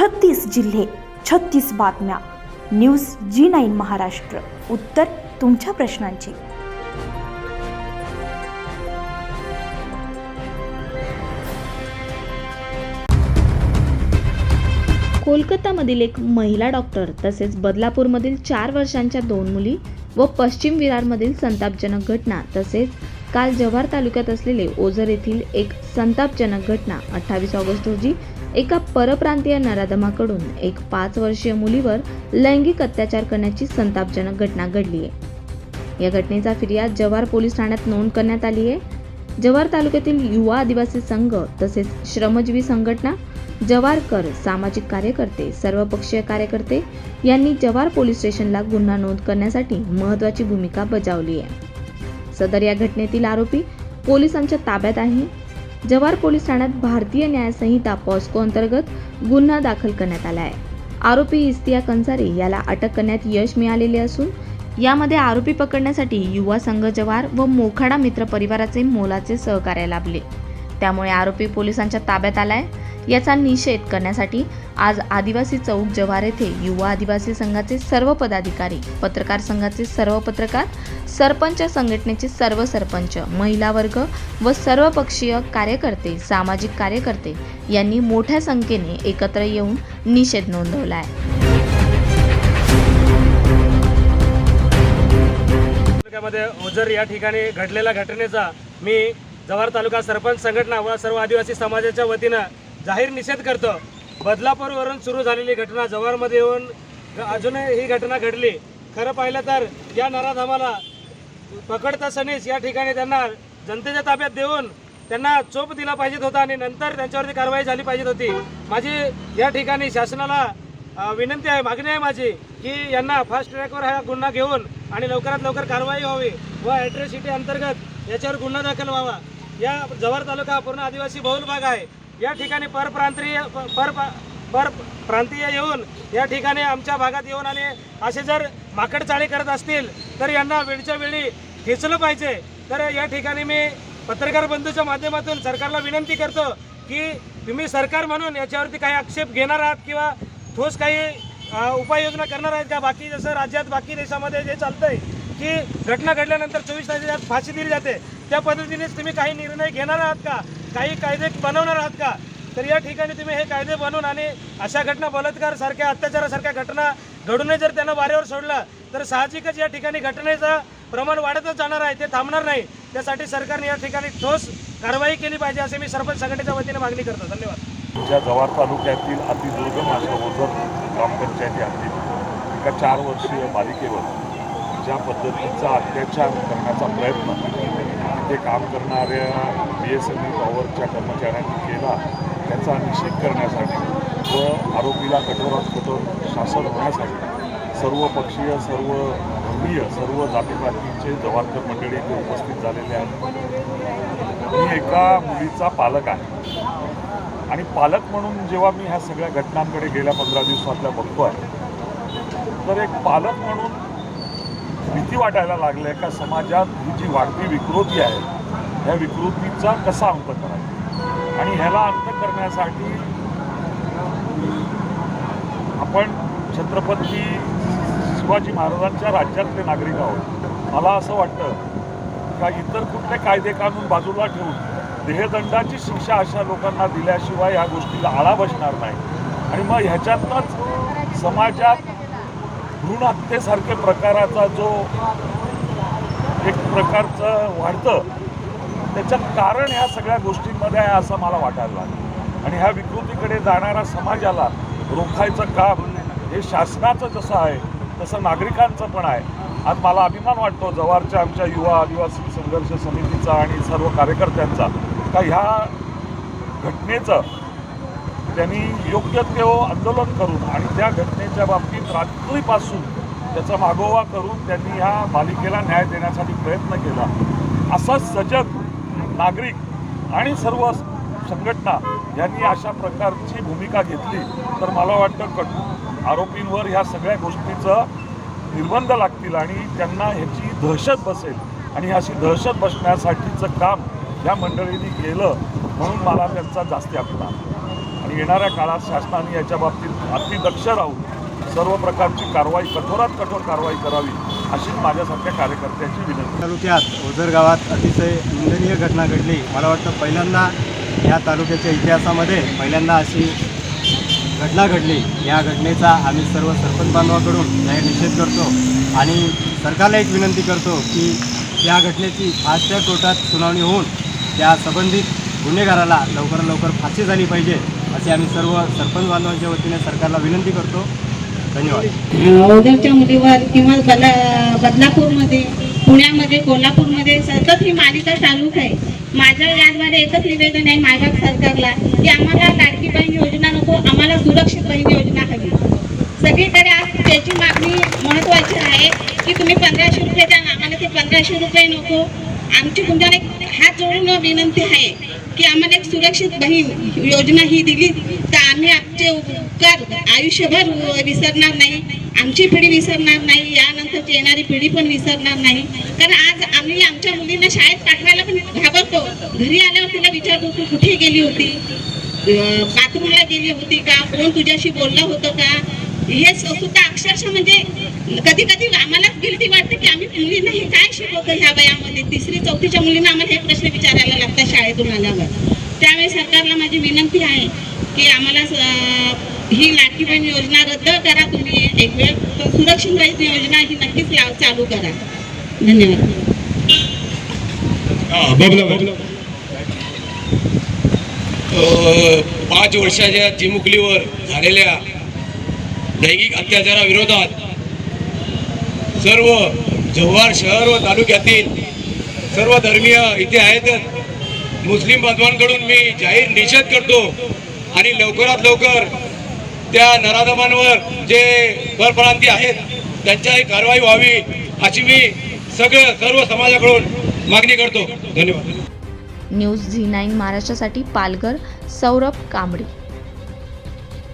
छत्तीस जिल्हे छत्तीस बातम्या. News G nine Maharashtra. उत्तर तुमच्या प्रश्नांची. कोलकातामधील एक महिला डॉक्टर तसेच बदलापूरमधील चार वर्षांच्या दोन मुली व पश्चिम विरारमधील संतापजनक घटना तसेच काल जव्हार तालुक्यात असलेले ओझर येथील एक संतापजनक घटना अठ्ठावीस ऑगस्ट रोजी एका परप्रांतीय नराधमाकडून एक पाच वर्षीय मुलीवर लैंगिक अत्याचार करण्याची संतापजनक घटना घडली आहे. या घटनेचा फिर्याद जव्हार पोलीस ठाण्यात नोंद करण्यात आली आहे. जव्हार तालुक्यातील युवा आदिवासी संघ तसेच श्रमजीवी संघटना जवारकर सामाजिक कार्यकर्ते सर्वपक्षीय कार्यकर्ते यांनी जवार पोलीस स्टेशनला गुन्हा नोंद करण्यासाठी महत्त्वाची भूमिका बजावली आहे. सदर या घटनेतील आरोपी पोलिसांच्या ताब्यात आहे. जवार पोलीस ठाण्यात भारतीय न्यायसंहिता पॉस्को अंतर्गत गुन्हा दाखल करण्यात आला आहे. आरोपी इस्तिया कंसारे याला अटक करण्यात यश मिळालेले असून यामध्ये आरोपी पकडण्यासाठी युवा संघ जवार व मोखाडा मित्र परिवाराचे मोलाचे सहकार्य लाभले. त्यामुळे आरोपी पोलिसांच्या ताब्यात आलाय. याचा निषेध करण्यासाठी आज आदिवासी चौक जव्हार येथे युवा आदिवासी संघाचे सर्व पदाधिकारी पत्रकार संघाचे सर्व पत्रकार सरपंच संघटनेचे सर्व सरपंच महिला वर्ग व सर्वपक्षीय कार्यकर्ते सामाजिक कार्यकर्ते यांनी मोठ्या संख्येने एकत्र येऊन निषेध नोंदवला आहे ओझर या ठिकाणी घडलेल्या घटनेचा मी जव्हार तालुका सरपंच संघटना व सर्व आदिवासी समाजाच्या वतीनं जाहीर निषेध करतो. बदलापूरवरून सुरू झालेली घटना जव्हारमध्ये येऊन अजूनही ही घटना घडली. खरं पाहिलं तर या नराधामाला पकडता सनीस या ठिकाणी त्यांना जनतेच्या ताब्यात देऊन त्यांना चोप दिला पाहिजेत होता आणि नंतर त्यांच्यावरती कारवाई झाली पाहिजे होती. माझी या ठिकाणी शासनाला विनंती आहे मागणी आहे माझी की यांना फास्ट ट्रॅकवर हा गुन्हा घेऊन आणि लवकरात लवकर कारवाई व्हावी व ॲट्रॉसिटी अंतर्गत याच्यावर गुन्हा दाखल व्हावा. या जव्हार तालुका पूर्ण आदिवासी बहुल भाग आहे. या ठिकाणी परप्रांतीय पर पर प्रांतीय येऊन या ठिकाणी आमच्या भागात येऊन आणि असे जर माकडचाळी करत असतील तर यांना वेळच्या वेळी खेचलं पाहिजे. तर या ठिकाणी मी पत्रकार बंधूच्या माध्यमातून सरकारला विनंती करतो की तुम्ही सरकार म्हणून याच्यावरती काही आक्षेप घेणार आहात किंवा ठोस काही उपाययोजना करणार आहेत का? बाकी जसं राज्यात बाकी देशामध्ये जे चालतंय की घटना घडल्यानंतर चोवीस तासात फाशी दिली जाते. त्या पद्धतीनेच तुम्ही काही निर्णय घेणार आहात का? काही कायदे बनवणार आहात का? तर या ठिकाणी तुम्ही हे कायदे बनवून आणि अशा घटना बलात्कार सारख्या अत्याचारासारख्या घटना घडूनही जर त्यांना वाऱ्यावर सोडलं तर साहजिकच या ठिकाणी घटनेचं प्रमाण वाढतच जाणार आहे ते थांबणार नाही. त्यासाठी सरकारने या ठिकाणी ठोस कारवाई केली पाहिजे असे मी सरपंच संघटनेच्या वतीने मागणी करतो. धन्यवाद. ज्या जव्हार तालुक्यातील अतिदुर्गम अशा ओझर ग्रामपंचायती आहेत. एका चार वर्षीय बालिकेवर ज्या पद्धतीचा अत्याचार करण्याचा प्रयत्न तिथे काम करणाऱ्या बी एस एन एल टॉवरच्या कर्मचाऱ्यांनी केला त्याचा निषेध करण्यासाठी व आरोपीला कठोरात कठोर शासन होण्यासाठी सर्व पक्षीय सर्व धर्मीय सर्व जातीपातीचे जवानकर मंडळी इथे उपस्थित झालेले आहेत. मी एका मुलीचा पालक आहे. आणि पालक म्हणून जेव्हा मी ह्या सगळ्या घटनांकडे गेल्या पंधरा दिवसातल्या बघतो आहे तर एक पालक म्हणून भीती वाटायला लागली का समाजात ही जी वाढती विकृती आहे ह्या विकृतीचा कसा अंत करायचा आणि ह्याला अंत करण्यासाठी आपण छत्रपती शिवाजी महाराजांच्या राज्यातले नागरिक आहोत. मला असं वाटतं का इतर कुठले कायदे कानून बाजूला ठेवून देहदंडाची शिक्षा अशा लोकांना दिल्याशिवाय या गोष्टीला आळा बसणार नाही. आणि मग ह्याच्यातनंच समाजात भ्रूण हत्येसारखे प्रकाराचा जो एक प्रकारचं वाढतं त्याचं कारण ह्या सगळ्या गोष्टींमध्ये आहे असं मला वाटायला लागलं. आणि ह्या विकृतीकडे जाणाऱ्या समाजाला रोखायचं काम हे शासनाचं जसं आहे तसं नागरिकांचं पण आहे. आज मला अभिमान वाटतो जव्हारच्या आमच्या युवा आदिवासी संघर्ष समितीचा आणि सर्व कार्यकर्त्यांचा का ह्या घटनेचं त्यांनी योग्य ते आंदोलन करून आणि त्या घटनेच्या बाबतीत रात्रीपासून त्याचा मागोवा करून त्यांनी ह्या पालिकेला न्याय देण्यासाठी प्रयत्न केला. असा सजग नागरिक आणि सर्व संघटना यांनी अशा प्रकारची भूमिका घेतली तर मला वाटतं कट आरोपींवर ह्या सगळ्या गोष्टीचं निर्बंध लागतील आणि त्यांना ह्याची दहशत बसेल आणि अशी दहशत बसण्यासाठीचं काम या मंडळींनी केलं म्हणून मला त्यांचा जास्ती अभिमान येणाऱ्या काळात शासनाने याच्या बाबतीत अतिदक्ष राहून सर्व प्रकारची कारवाई कठोरात कठोर कारवाई करावी अशीच माझ्यासारख्या कार्यकर्त्यांची विनंती. तालुक्यात ओझर गावात अतिशय निंदनीय घटना घडली. मला वाटतं पहिल्यांदा या तालुक्याच्या इतिहासामध्ये पहिल्यांदा अशी घटना घडली. या घटनेचा आम्ही सर्व सरपंच बांधवाकडून जाहीर निषेध करतो आणि सरकारला एक विनंती करतो की या घटनेची फास्टच्या कोर्टात सुनावणी होऊन त्या संबंधित गुन्हेगाराला लवकरात लवकर फाशी झाली पाहिजे. असे आम्ही सर्व सरपंच बांधवांच्या वतीने सरकारला विनंती करतो. धन्यवाद. ओझरच्या मुलीवर किंवा बदला बदलापूरमध्ये पुण्यामध्ये कोल्हापूरमध्ये सतत ही मालिका चालूच आहे. माझ्या याद्वारे एकच निवेदन आहे माझ्या सरकारला की आम्हाला लाडकी बहीण योजना नको आम्हाला सुरक्षित बहीण योजना हवी. सगळीकडे आज त्याची मागणी महत्त्वाची आहे की तुम्ही पंधराशे रुपये द्या आम्हाला ते पंधराशे रुपये नको. आमची तुमच्याला एक हात जोडून विनंती आहे की आम्हाला एक सुरक्षित बहीण योजना ही दिली तर आम्ही आमचे उपकार आयुष्यभर विसरणार नाही आमची पिढी विसरणार नाही यानंतरची येणारी पिढी पण विसरणार नाही. कारण आज आम्ही आमच्या मुलींना शाळेत पाठवायला पण घाबरतो. घरी आल्यावर तिला विचारतो तू कुठे गेली होती? बाथरूमला गेली होती का? कोण तुझ्याशी बोललं होतं का? हे सुद्धा अक्षरशः म्हणजे कधी कधी आम्हालाच गिल्टी वाटते की आम्ही मुलींना हे काय शिकवतो ह्या वयामध्ये? तिसरी चौथीच्या मुलींना आम्हाला हे प्रश्न विचारायला लागतात शाळेतून आल्यावर. त्यामुळे सरकारला माझी विनंती आहे की आम्हाला ही लाटकी बहीण योजना रद्द करा तुम्ही. एक वेळ सुरक्षित रहित योजना ही नक्कीच लाव चालू करा. धन्यवाद. पाच वर्षाच्या चिमुकलीवर झालेल्या लैंगिक अत्याचाराविरोधात सर्व जव्हार शहर व तालुक्यातील सर्व धर्मीय इथे आहेतच मुस्लिम बांधवांकडून मी जाहीर निषेध करतो आणि लवकरात लवकर त्या नराधमांवर जे परप्रांती आहेत त्यांच्याही कारवाई व्हावी अशी मी सगळं सर्व समाजाकडून मागणी करतो. धन्यवाद. न्यूज झी नाईन महाराष्ट्रासाठी पालघर सौरभ कांबळे.